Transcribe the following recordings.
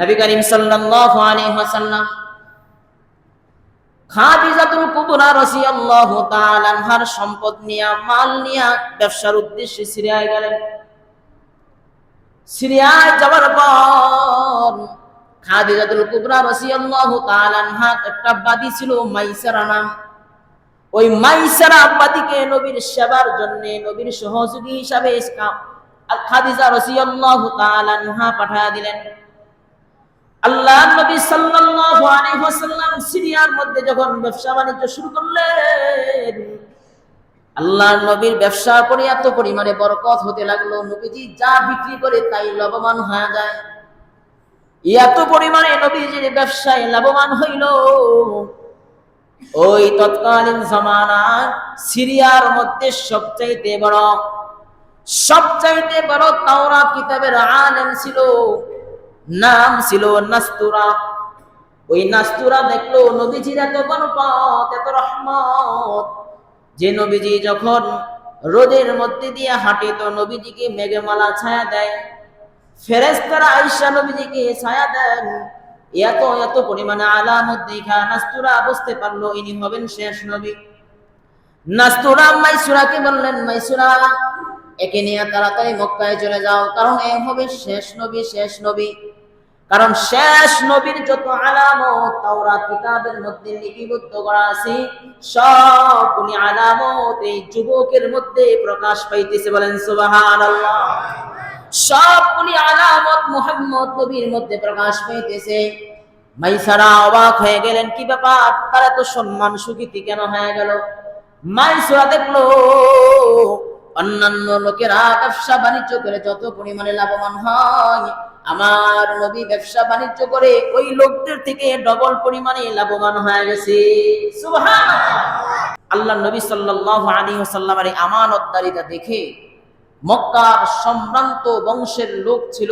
নবী করিম সাল্লাল্লাহু আলাইহি ওয়াসাল্লাম খাদিজাতুল কুবরা রাদিয়াল্লাহু তাআলা আনহার সম্পদ নিয়া, মাল নিয়া ব্যবসার উদ্দেশ্যে সিরিয়ায় গেলেন। সিরিয়ায় যাওয়ার পর খাদিজাতুল কুবরা রাদিয়াল্লাহু তাআলা আনহা একটা বাদী ছিল মাইসারা নাম। ওই মাইসারা আব্বাদিকে নবীর সেবার জন্য, নবীর সহযোগী হিসাবে খাদিজা রাদিয়াল্লাহু তাআলা আনহা পাঠায়া দিলেন। আল্লাহ নবী সাল্লাল্লাহু আলাইহি ওয়াসাল্লাম সিরিয়ার মধ্যে যখন ব্যবসা বাণিজ্য শুরু করলেন, আল্লাহ নবীর ব্যবসার পরে এত পরিমাণে বরকত হতে লাগল। নবীজি যা বিক্রি করে তাই লাভবান হয়ে যায়। এত পরিমাণে নবীজির ব্যবসায় লাভবান হইল। ওই তৎকালীন জামানার সিরিয়ার মধ্যে সবচাইতে বড় সবচাইতে বড় তাওরা কিতাবের আলেম ছিল। নাম ছিল নাস্তুরা। ওই নাস্তুরা দেখল, নবীজির এত বরকত এত রহমত। যে নবীজি যখন রোদের মধ্যে দিয়ে হাঁটে, তো নবীজিকে মেঘমালা ছায়া দেয়। ফেরেস্তারা আইসা নবীজিকে ছায়া দেন। এত এত পরিমাণে আলামত দেখা নাস্তুরা বুঝতে পারল, ইনি হবেন শেষ নবী। নাস্তুরা মাইসুরাকে বললেন, মাইসুরা, একে নিয়ে তাড়াতাড়ি মক্কায় চলে যাও, কারণ এ হবে শেষ নবী শেষ নবী। কারণ শেষ নবীর যত আলামত তাওরাত কিতাবের মধ্যে লিপিবদ্ধ করা আছে সবগুলি আলামত এই যুবকের মধ্যে প্রকাশ পাইতেছে বলেন, সুবহানাল্লাহ। সবগুলি আলামত মুহাম্মদ নবীর মধ্যে প্রকাশ পাইতেছে। মাইসারা অবাক হয়ে গেলেন, কি ব্যাপার? তার এত সম্মান সুখীতি কেন হয়ে গেল? মাইসুরা দেখল, অন্যান্য লোকেরা ব্যবসা বাণিজ্য করে যত পরিমাণে লাভবান হয় আমার নবী ব্যবসা বাণিজ্য করে ওই লোকদের থেকে ডবল পরিমাণে লাভবান হয়ে গেছে। আল্লাহ নবী সাল্লাল্লাহু আলাইহি ওয়াসাল্লামের এই আমানতদারিতা দেখে মক্কার সম্ভ্রান্ত বংশের লোক ছিল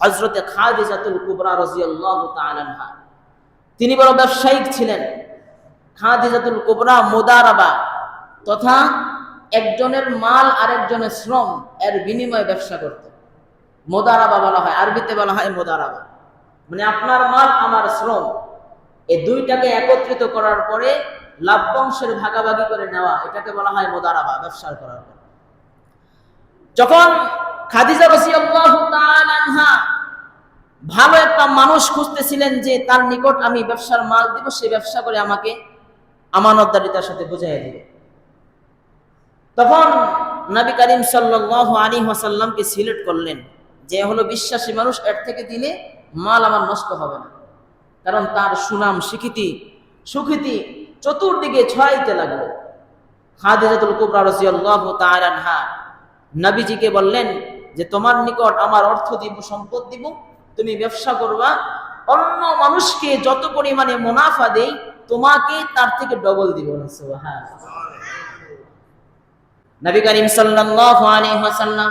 হযরতে খাদিজাতুল কুবরা তাআলা আনহা। তিনি বড় ব্যবসায়িক ছিলেন। খাদিজাতুল কুবরা মোদারাবা তথা একজনের মাল আরেকজনের শ্রম এর বিনিময়ে ব্যবসা করত। মোদারাবা বলা হয়, আরবিতে বলা হয় মোদারাবা। মানে আপনার মাল, আমার শ্রম। এই দুইটাকে একত্রিত করার পরে লাভ্যাংশের ভাগাভাগি করে নেওয়া, এটাকে বলা হয় মোদারাবা ব্যবসার করার পর। যখন খাদিজা তাআলা ভালো একটা মানুষ খুঁজতেছিলেন যে তার নিকট আমি ব্যবসার মাল দিব, সে ব্যবসা করে আমাকে আমানতদারিতার সাথে বুঝাই দিবে। তখন নবী করিম সাল্লাল্লাহু আলাইহি ওয়াসাল্লামকে সিলেক্ট করলেন। যে হলো বিশ্বাসী মানুষ, এর থেকে দিলে মাল আমার নষ্ট হবে না। কারণ তার সুনাম স্বীকৃতি সুখীতি চতুর্দিকে ছড়াইতে লাগল। খাদিজাতুল কুবরা রাদিয়াল্লাহু তাআলা আনহা নবীজিকে বললেন যে, তোমার নিকট আমার অর্থ দিব, সম্পদ দিব, তুমি ব্যবসা করবা। অন্য মানুষকে যত পরিমাণে মুনাফা দেই, তোমাকে তার থেকে ডবল দিব সুবহানাল্লাহ। নবী করিম সাল্লাল্লাহু আলাইহি ওয়াসাল্লাম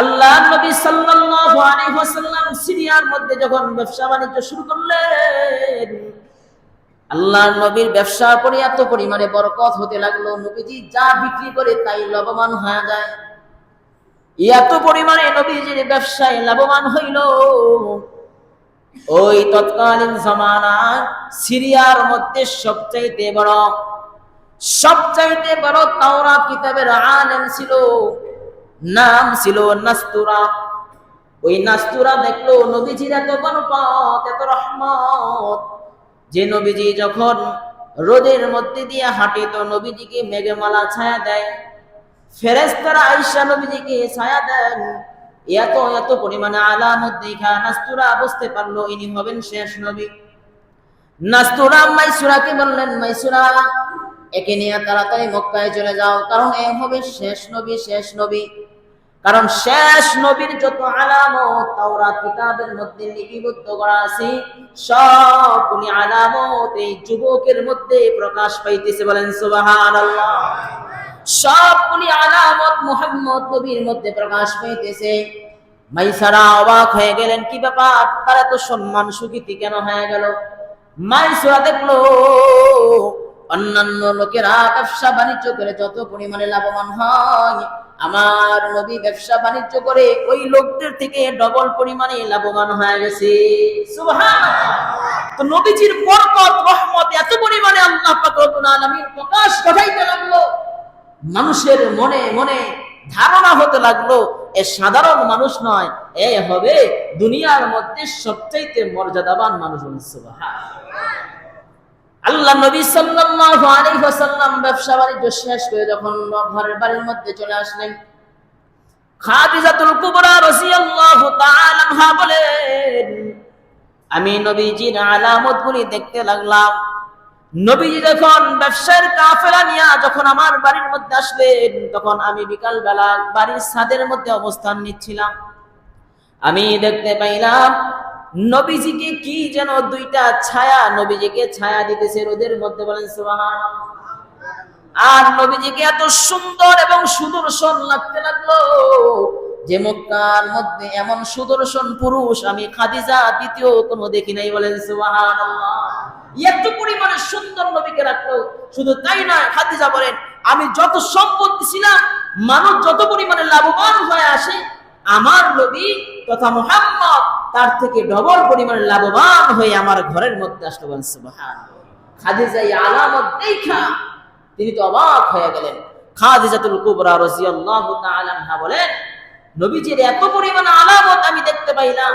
আল্লাহ নবী সাল্লাল্লাহু আলাইহি ওয়াসাল্লাম সিরিয়ার মধ্যে যখন ব্যবসা বাণিজ্য শুরু করলেন, আল্লাহ নবীর ব্যবসার পরে এত পরিমাণে বরকত হতে লাগল, নবীজি যা বিক্রি করে তাই লাভবান হয়ে যায়। এত পরিমাণে নবীজির ব্যবসায় লাভবান হইল। ওই তৎকালীন জামানার সিরিয়ার মধ্যে সবচাইতে বড় সবচাইতে বড় তাওরাত কিতাবের আলেম ছিল। নাম ছিল নাস্তুরা। ওই নাস্তুরা দেখল নবীজির এত বরকত এত রহমত। যে নবীজি যখন রোদের মধ্যে দিয়ে হাঁটে, তো নবীজিকে মেঘমালা ছায়া দেয়। ফেরেস্তারা আইসা নবীজিকে ছায়া দেন। এত এত পরিমাণে আলামত দেখা নাস্তুরা বুঝতে পারল, ইনি হবেন শেষ নবী। নাস্তুরা মাইসুরাকে বললেন, মাইসুরা, একে নিয়ে তাড়াতাড়ি মক্কায় চলে যাও, কারণ এ হবে শেষ নবী শেষ নবী। কারণ শেষ নবীর যত আলামত তাওরাত কিতাবের মধ্যে লিপিবদ্ধ করা আছে সবগুলি আলামত এই যুবকের মধ্যে প্রকাশ পাইতেছে বলেন, সুবহানাল্লাহ। সবগুলি আলামত মুহাম্মদ নবীর মধ্যে প্রকাশ পাইতেছে। মাইসারা অবাক হয়ে গেলেন, কি ব্যাপার? তারা তো সম্মান সুখীতি কেন হয়ে গেল? মাইসরা দেখল, অন্যান্য লোকেরা ব্যবসা বাণিজ্য করে যত পরিমাণে লাভবান হয় আমার নবী ব্যবসা বাণিজ্য করে ওই লোকদের থেকে ডবল পরিমাণে লাভবান হয়ে গেছে। তো নবীজির বরকত, রহমত এত পরিমাণে আল্লাহ আলামিন প্রকাশ ঘটাইতে লাগল। মানুষের মনে মনে ধারণা হতে লাগল, এ সাধারণ মানুষ নয়, এ হবে দুনিয়ার মধ্যে সবচাইতে মর্যাদাবান মানুষ সুবহানাল্লাহ। আল্লাহ নবী সাল্লাল্লাহু আলাইহি ওয়াসাল্লাম ব্যবসা বাণিজ্য শেষ করে যখন ঘরের বাড়ির মধ্যে চলে আসলেন, খাদিজাতুল কুবরা রাদিয়াল্লাহু তাআলা বলেন, আমি নবীজির আলামতগুলি দেখতে লাগলাম। নবীজি যখন ব্যবসার কাফেলা নিয়ে যখন আমার বাড়ির মধ্যে আসলেন, তখন আমি বিকাল বেলা বাড়ির ছাদের মধ্যে অবস্থান নিচ্ছিলাম। আমি দেখতে পাইলাম নবীজিকে কি যেন দুইটা ছায়া, নবীজিকে ছায়া দিতেছে রোদের মধ্যে বলেন, সুবহানাল্লাহ। আর নবীজিকে এত সুন্দর এবং সুদর্শন লাগতে লাগল যে মক্কার মধ্যে এমন সুদর্শন পুরুষ আমি খাদিজা দ্বিতীয় কোনো দেখি নাই বলেন, সুবহানাল্লাহ। এত পরিমাণে সুন্দর নবীকে রাখল, শুধু তাই নয়, খাদিজা বলেন, আমি যত সম্পত্তি ছিলাম, মানুষ যত পরিমাণে লাভবান হয়ে আসে, আমার নবী তথা মুহাম্মদ তার থেকে ডবল পরিমাণে লাভবান হয়ে আমার ঘরের মধ্যে আসলো তিনি তো অবাক হয়ে গেলেন। খাদিজাতুল কুবরা রাদিয়াল্লাহু তাআলা আনহা বলেন, নবীজির এত পরিমাণ আলামত আমি দেখতে পাইলাম।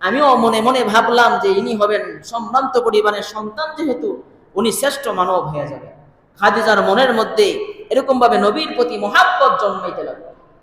আমিও মনে মনে ভাবলাম যে ইনি হবেন সম্ভ্রান্ত পরিবারের সন্তান যেহেতু, উনি শ্রেষ্ঠ মানব হয়ে যাবে খাদিজার মনের মধ্যে এরকম ভাবে নবীর প্রতি মহাব্বত জন্মাইতে লাগল।